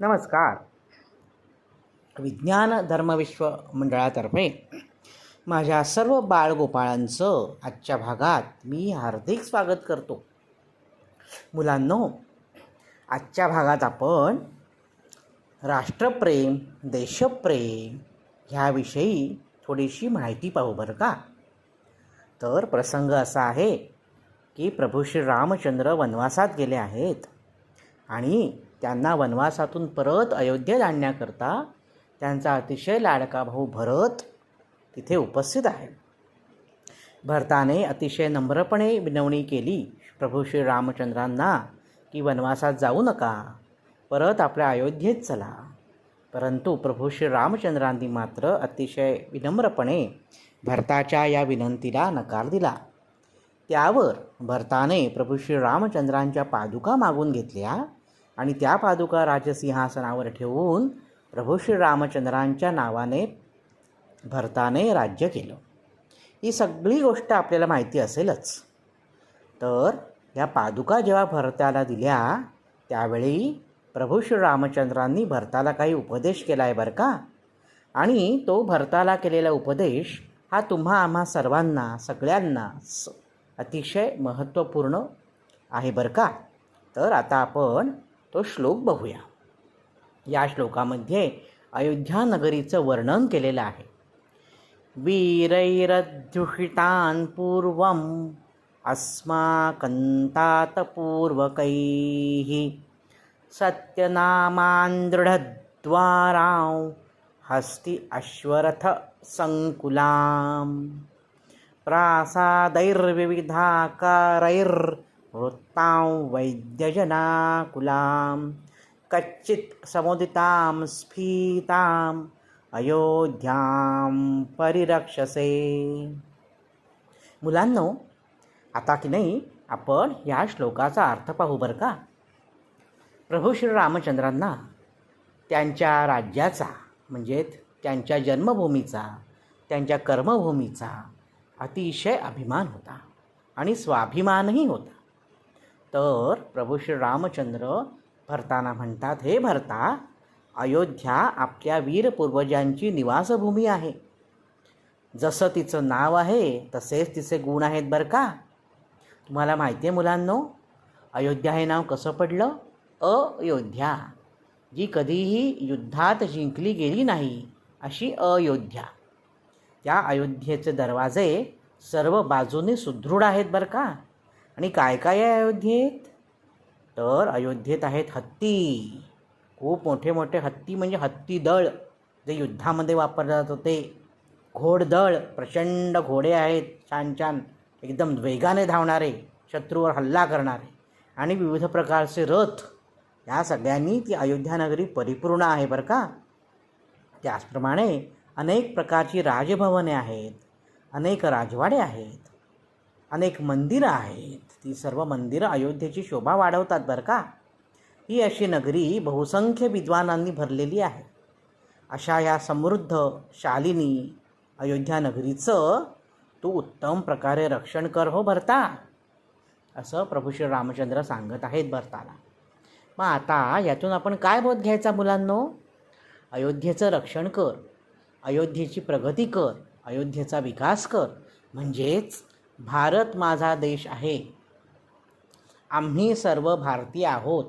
नमस्कार. विज्ञान धर्मविश्व मंडळातर्फे माझ्या सर्व बाळगोपाळांचं आजच्या भागात मी हार्दिक स्वागत करतो. मुलांनो आजच्या भागात आपण राष्ट्रप्रेम देशप्रेम ह्याविषयी थोडीशी माहिती पाहू बरं का? तर प्रसंग असा आहे की प्रभू श्री रामचंद्र वनवासात गेले आहेत आणि त्यांना वनवासातून परत अयोध्येत आणण्याकरता त्यांचा अतिशय लाडका भाऊ भरत तिथे उपस्थित आहे. भरताने अतिशय नम्रपणे विनवणी केली प्रभू श्री रामचंद्रांना की वनवासात जाऊ नका परत आपल्या अयोध्येत चला. परंतु प्रभू श्री रामचंद्रांनी मात्र अतिशय विनम्रपणे भरताच्या या विनंतीला नकार दिला. त्यावर भरताने प्रभू श्री रामचंद्रांच्या पादुका मागून घेतल्या आणि त्या पादुका राजसिंहासनावर ठेवून प्रभू श्रीरामचंद्रांच्या नावाने भरताने राज्य केलं. ही सगळी गोष्ट आपल्याला माहिती असेलच. तर या पादुका जेव्हा भरताला दिल्या त्यावेळी प्रभू श्री रामचंद्रांनी भरताला काही उपदेश केला आहे बरं का? आणि तो भरताला केलेला उपदेश हा तुम्हा आम्हा सर्वांना सगळ्यांना अतिशय महत्त्वपूर्ण आहे बरं का? तर आता आपण तो श्लोक बघूया. या श्लोकामध्ये अयोध्या नगरीचं वर्णन केलेलं आहे. वीरैरद्युषितान् पूर्वम् अस्माकन्तातपूर्वकैः सत्यनामान् दृढद्वारां हस्ति अश्वरथसङ्कुलां वृत्तां वैद्यजनाकुलां कच्चित् समुदितां स्फीताम् अयोध्यां परिरक्षसे। मुलांनो आता की नाही आपण या श्लोकाचा अर्थ पाहू बरं का? प्रभू श्री रामचंद्रांना त्यांच्या राज्याचा म्हणजेच त्यांच्या जन्मभूमीचा त्यांच्या कर्मभूमीचा अतिशय अभिमान होता आणि स्वाभिमानही होता. तर प्रभू श्री रामचंद्र भरताना म्हणतात हे भरता अयोध्या आपल्या वीर पूर्वजांची निवासभूमी आहे. जसं तिचं नाव आहे तसेच तिचे गुण आहेत बरं का? तुम्हाला माहिती आहे मुलांनो अयोध्या हे नाव कसं पडलं? अयोध्या. जी कधीही युद्धात जिंकली गेली नाही अशी अयोध्या. त्या अयोध्येचे दरवाजे सर्व बाजूने सुदृढ आहेत बरं का? आणि काय काय आहे अयोध्येत? तर अयोध्येत आहेत हत्ती. खूप मोठे मोठे हत्ती म्हणजे हत्ती दळ जे युद्धामध्ये वापरले जात होते. घोडदळ प्रचंड घोडे आहेत छान छान एकदम वेगाने धावणारे शत्रूवर हल्ला करणारे आणि विविध प्रकारचे रथ. या सगळ्यांनी ती अयोध्या नगरी परिपूर्ण आहे बरं का? त्याचप्रमाणे अनेक प्रकारची राजभवने आहेत अनेक राजवाडे आहेत अनेक मंदिरं आहेत ती सर्व मंदिरं अयोध्येची शोभा वाढवतात बरं का? ही अशी नगरी बहुसंख्य विद्वानांनी भरलेली आहे. अशा या समृद्ध शालिनी अयोध्या नगरीचं तू उत्तम प्रकारे रक्षण कर हो भरता असं प्रभू श्री रामचंद्र सांगत आहेत भरताला मग आता यातून आपण काय बोध घ्यायचा मुलांनो? अयोध्येचं रक्षण कर अयोध्येची प्रगती कर अयोध्येचा विकास कर. म्हणजेच भारत माझा देश आहे. आम्ही सर्व भारतीय आहोत.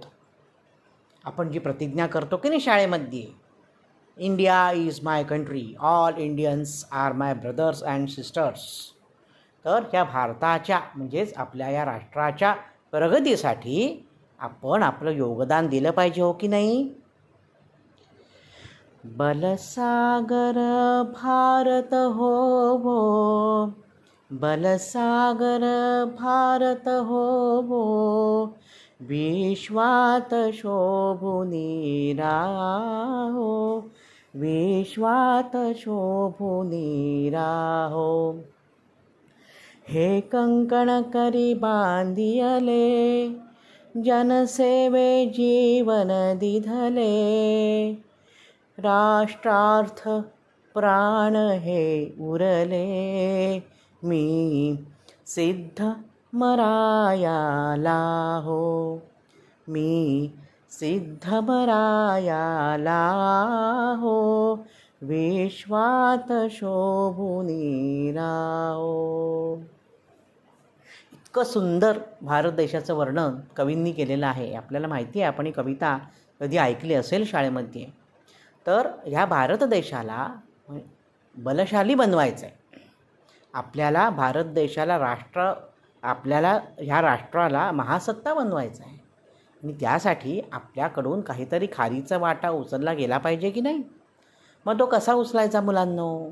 आपण जी प्रतिज्ञा करतो की नाही शाळेमध्ये India is my country all Indians are my brothers and sisters तर ह्या भारताच्या म्हणजेच आपल्या या राष्ट्राच्या प्रगतीसाठी आपण आपलं योगदान दिलं पाहिजे हो की नाही? बलसागर भारत हो वो बलसागर भारत होवो विश्वात शोभुनी राहो विश्वात शोभुनी राहो हे कंकण करी बांधियले जनसेवे जीवन दिधले राष्ट्रार्थ प्राण हे उरले मी सिद्ध मरायाला हो मी सिद्धबरायाला हो विश्वात शोभुनी राहो. इतकं सुंदर भारत देशाचं वर्णन कवींनी केलेलं आहे. आपल्याला माहिती आहे आपण ही कविता कधी ऐकली असेल शाळेमध्ये. तर ह्या भारत देशाला बलशाली बनवायचं आहे आपल्याला भारत देशाला राष्ट्र आपल्याला ह्या राष्ट्राला महासत्ता बनवायचं आहे. आणि त्यासाठी आपल्याकडून काहीतरी खारीचा वाटा उचलला गेला पाहिजे की नाही? मग तो कसा उचलायचा मुलांनो?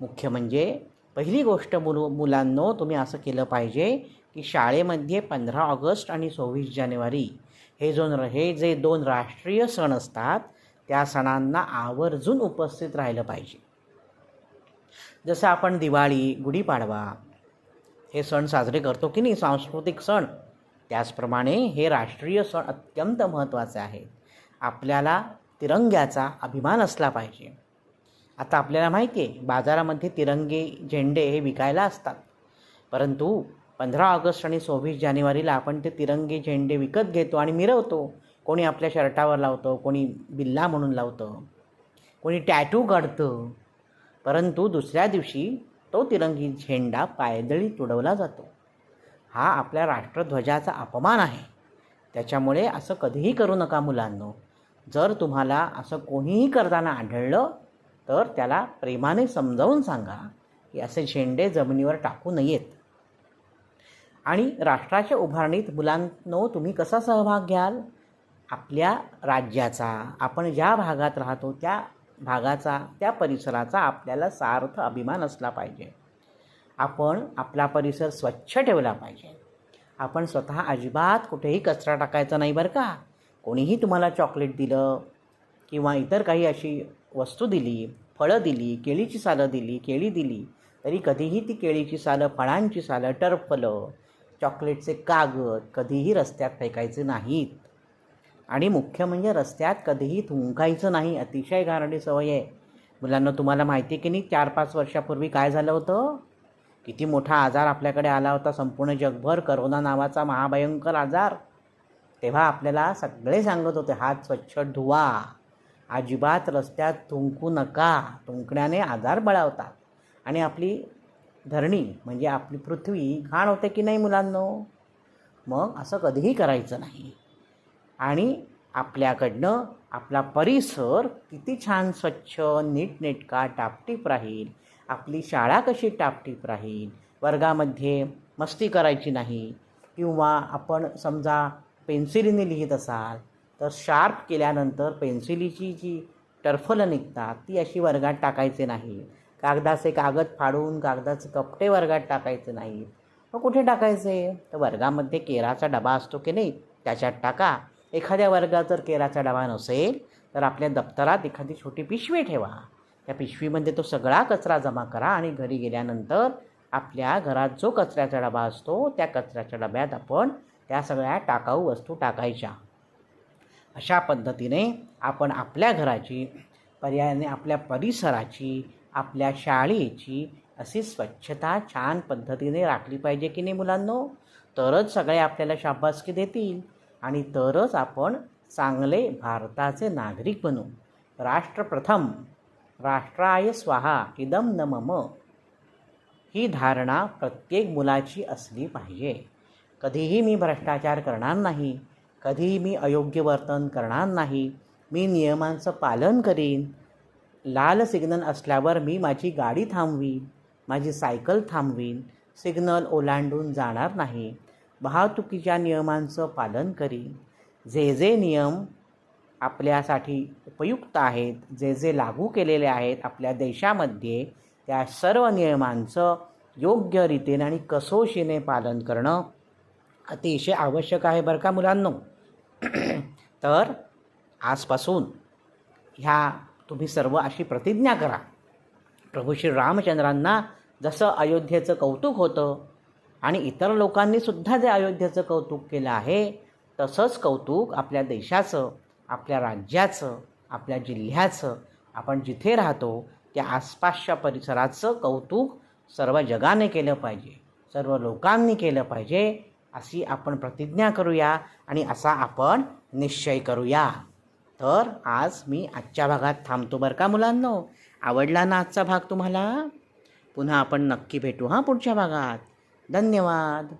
मुख्य म्हणजे पहिली गोष्ट मुलू मुलांनो तुम्ही असं केलं पाहिजे की शाळेमध्ये पंधरा ऑगस्ट आणि सव्वीस जानेवारी हे जो हे जे दोन राष्ट्रीय सण असतात त्या सणांना आवर्जून उपस्थित राहिलं पाहिजे. जसं आपण दिवाळी गुढीपाडवा हे सण साजरे करतो की नाही सांस्कृतिक सण त्याचप्रमाणे हे राष्ट्रीय सण अत्यंत महत्त्वाचे आहेत. आपल्याला तिरंग्याचा अभिमान असला पाहिजे. आता आपल्याला माहिती आहे बाजारामध्ये तिरंगे झेंडे हे विकायला असतात. परंतु पंधरा ऑगस्ट आणि सव्वीस जानेवारीला आपण ते तिरंगे झेंडे विकत घेतो आणि मिरवतो. कोणी आपल्या शर्टावर लावतं कोणी बिल्ला म्हणून लावतं कोणी टॅटू काढतं परंतु दुसऱ्या दिवशी तो तिरंगी झेंडा पायदळी तुडवला जातो. हा आपल्या राष्ट्रध्वजाचा अपमान आहे. त्याच्यामुळे असं कधीही करू नका मुलांनो. जर तुम्हाला असं कोणीही करताना आढळलं तर त्याला प्रेमाने समजावून सांगा की असे झेंडे जमिनीवर टाकू नयेत. आणि राष्ट्राच्या उभारणीत मुलांनो तुम्ही कसा सहभाग घ्याल? आपल्या राज्याचा आपण ज्या भागात राहतो त्या भागाचा त्या परिसराचा आपल्याला सार्थ अभिमान असला पाहिजे. आपण आपला परिसर स्वच्छ ठेवला पाहिजे. आपण स्वतः अजिबात कुठेही कचरा टाकायचा नाही बरं का. कोणीही तुम्हाला चॉकलेट दिलं किंवा इतर काही अशी वस्तू दिली फळं दिली केळीची सालं दिली केळी दिली तरी कधीही ती केळीची सालं फळांची सालं टरफलं चॉकलेटचे कागद कधीही रस्त्यात फेकायचे नाहीत. आणि मुख्य म्हणजे रस्त्यात कधीही थुंकायचं नाही. अतिशय गारडी सवय आहे. मुलांना तुम्हाला माहिती आहे की नाही चार पाच वर्षापूर्वी काय झालं होतं? किती मोठा आजार आपल्याकडे आला होता. संपूर्ण जगभर करोना नावाचा महाभयंकर आजार. तेव्हा आपल्याला सगळे सांगत होते हात स्वच्छ धुवा. अजिबात रस्त्यात थुंकू नका. थुंकण्याने आजार बळावतात. आणि आपली धरणी म्हणजे आपली पृथ्वी घाण होते की नाही मुलांनो? मग असं कधीही करायचं नाही. आणि आपल्याकडनं आपला परिसर किती छान स्वच्छ नीटनेटका टापटीप राहील. आपली शाळा कशी टापटीप राहील? वर्गामध्ये मस्ती करायची नाही. किंवा आपण समजा पेन्सिलीने लिहित असाल तर शार्प केल्यानंतर पेन्सिलीची जी टर्फलं निघतात ती अशी वर्गात टाकायचे नाही. कागदाचे कागद फाडून कागदाचे कपटे वर्गात टाकायचे नाहीत. मग कुठे टाकायचे? तर वर्गामध्ये केराचा डबा असतो की नाही त्याच्यात टाका. एखाद्या वर्गात जर केराचा डबा नसेल तर आपल्या दप्तरात एखादी छोटी पिशवी ठेवा. त्या पिशवीमध्ये तो सगळा कचरा जमा करा आणि घरी गेल्यानंतर आपल्या घरात जो कचऱ्याचा डबा असतो त्या कचऱ्याच्या डब्यात आपण त्या सगळ्या टाकाऊ वस्तू टाकायच्या. अशा पद्धतीने आपण आपल्या घराची पर्यायाने आपल्या परिसराची आपल्या शाळेची अशी स्वच्छता छान पद्धतीने राखली पाहिजे की नाही मुलांनो? तरच सगळे आपल्याला शाबासकी देतील. आणि तरच आपण चांगले भारताचे नागरिक बनू. राष्ट्रप्रथम राष्ट्राय स्वाहा इदम न मम ही धारणा प्रत्येक मुलाची असली पाहिजे. कधीही मी भ्रष्टाचार करणार नाही कधीही मी अयोग्य वर्तन करणार नाही मी नियमांचं पालन करीन. लाल सिग्नल असल्यावर मी माझी गाडी थांबवीन माझी सायकल थांबवीन सिग्नल ओलांडून जाणार नाही. वाहतुकीच्या नियमांचं पालन करीन. जे जे नियम आपल्यासाठी उपयुक्त आहेत जे जे लागू केलेले आहेत आपल्या देशामध्ये त्या सर्व नियमांचं योग्य रीतीने आणि कसोशीने पालन करणं अतिशय आवश्यक आहे बरं का मुलांनो? तर आजपासून ह्या तुम्ही सर्व अशी प्रतिज्ञा करा. प्रभू श्री रामचंद्रांना जसं अयोध्येचं कौतुक होतं आणि इतर लोकांनीसुद्धा जे अयोध्येचं कौतुक केलं आहे तसंच कौतुक आपल्या देशाचं आपल्या राज्याचं आपल्या जिल्ह्याचं. आपण जिथे राहतो त्या आसपासच्या परिसराचं कौतुक सर्व जगाने केलं पाहिजे सर्व लोकांनी केलं पाहिजे अशी आपण प्रतिज्ञा करूया आणि असा आपण निश्चय करूया. तर आज मी आजच्या भागात थांबतो बरं का मुलांनो? आवडला ना आजचा भाग तुम्हाला? पुन्हा आपण नक्की भेटू हां पुढच्या भागात. धन्यवाद.